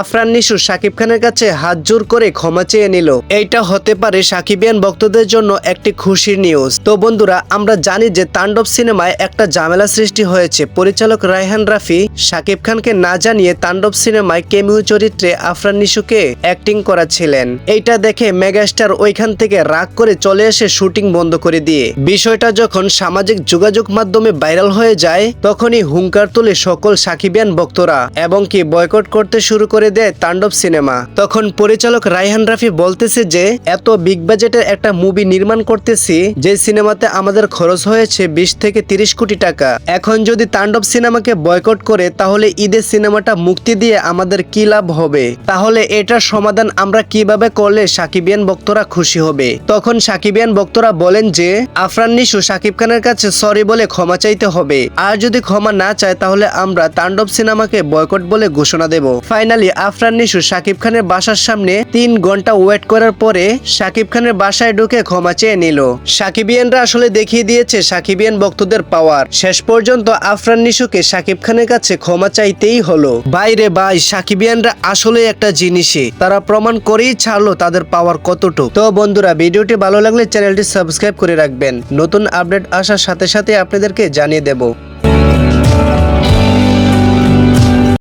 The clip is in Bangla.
আফরান নিশু সাকিব খানের কাছে হাত জোর করে ক্ষমা চেয়ে নিল। এইটা হতে পারে সাকিবিয়ান ভক্তদের জন্য একটি খুশির নিউজ তো বন্ধুরা, আমরা জানি যে তাণ্ডব সিনেমায় একটা ঝামেলা সৃষ্টি হয়েছে। পরিচালক রায়হান রাফি সাকিব খানকে না জানিয়ে তাণ্ডব সিনেমায় কেমিউ চরিত্রে আফরান নিশুকে অ্যাক্টিং করাচ্ছিলেন। এইটা দেখে মেগাস্টার ওইখান থেকে রাগ করে চলে এসে শুটিং বন্ধ করে দিয়ে। বিষয়টা যখন সামাজিক যোগাযোগ মাধ্যমে ভাইরাল হয়ে যায়, তখনই হুঙ্কার তুলে সকল সাকিবিয়ান ভক্তরা। এবং কি বয়কট করতে শুরু করে দেয় তাণ্ডব সিনেমা। তখন পরিচালক রায়হান রাফি বলতেছে যে, এত বিগ বাজেটের একটা মুভি নির্মাণ করতেছি, যে সিনেমাতে আমাদের খরচ হয়েছে বিশ থেকে তিরিশ কোটি টাকা। এখন যদি তাণ্ডব সিনেমাকে বয়কট করে, তাহলে ঈদের সিনেমাটা মুক্তি দিয়ে আমাদের কি লাভ হবে? তাহলে এটার সমাধান আমরা কীভাবে করলে সাকিবিয়ান বক্তরা খুশি হবে? তখন সাকিবিয়ান বক্তরা বলেন যে, আফরান নিশু সাকিব খানের কাছে সরি বলে ক্ষমা চাইতে হবে। আর যদি ক্ষমা না চায়, তাহলে আমরা তাণ্ডব সিনেমাকে বয়কট বলে ঘোষণা দেব। ফাইনালি আফরান নিশু সাকিব খানের বাসার সামনে তিন ঘণ্টা ওয়েট করার পরে সাকিব খানের বাসায় ঢুকে ক্ষমা চেয়ে নিল। সাকিবিয়ানরা আসলে দেখিয়ে দিয়েছে সাকিবিয়ান ভক্তদের পাওয়ার। শেষ পর্যন্ত আফরান নিশুকে সাকিব খানের কাছে ক্ষমা চাইতেই হলো। বাইরে ভাই, সাকিবিয়ানরা আসলে একটা জিনিসই। তারা প্রমাণ করেই ছাড়লো তাদের পাওয়ার কতটুকু। তো বন্ধুরা, ভিডিওটি ভালো লাগলে চ্যানেলটি সাবস্ক্রাইব করে রাখবেন। নতুন আপডেট আসার সাথে সাথে আপনাদেরকে জানিয়ে দেব।